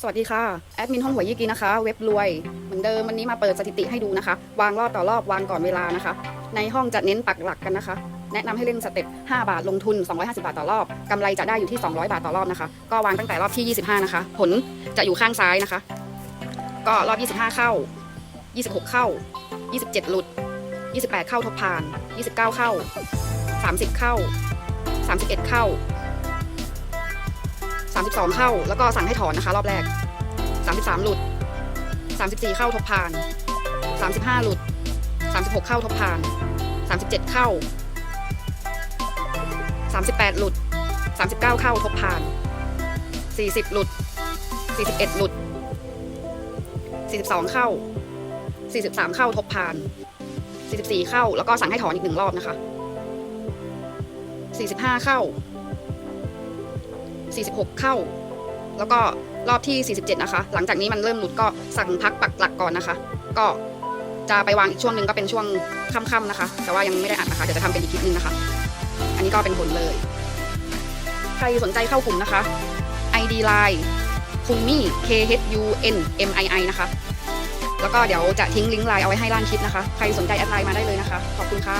สวัสดีค่ะ แอดมินห้องหวยยี่กีนะคะ เว็บรวย เหมือนเดิมวันนี้มาเปิดสถิติให้ดูนะคะ วางรอบต่อรอบวางก่อนเวลานะคะ ในห้องจะเน้นปักหลักกันนะคะ แนะนำให้เล่นสเต็ป5บาทลงทุน 250 บาทต่อรอบกำไรจะได้อยู่ที่ 200 บาทต่อรอบนะคะ ก็วางตั้งแต่รอบที่ 25 นะคะ ผลจะอยู่ข้างซ้ายนะคะ ก็รอบ 25 เข้า 26 เข้า 27 หลุด 28 เข้าทบผ่าน 29 เข้า 30 เข้า 31 เข้า 32 เข้า แล้วก็สั่งให้ถอนนะคะ รอบแรก 33 หลุด 34 เข้าทบผ่าน 35 หลุด 36 เข้าทบผ่าน 37 เข้า 38 หลุด 39 เข้าทบผ่าน 40 หลุด 41 หลุด 42 เข้า 43 เข้าทบผ่าน 44 เข้า แล้วก็สั่งให้ถอนอีกหนึ่งรอบนะคะ 45 เข้า 46 เข้า แล้วก็รอบที่ 47 นะคะ หลังจากนี้มันเริ่มหลุดก็สั่งพักปักหลักก่อนนะคะ ก็จะไปวางอีกช่วงหนึ่งก็เป็นช่วงค่ำๆนะคะ แต่ว่ายังไม่ได้อัดนะคะเดี๋ยวจะทำเป็นอีกคลิปนึงนะคะ อันนี้ก็เป็นผลเลย ใครสนใจเข้ากลุ่มนะคะ ID Line คุณมี่ K H U N M I I นะคะ แล้วก็เดี๋ยวจะทิ้งลิงก์ไลน์เอาไว้ให้ล่างคลิปนะคะ ใครสนใจแอดไลน์มาได้เลยนะคะ ขอบคุณค่ะ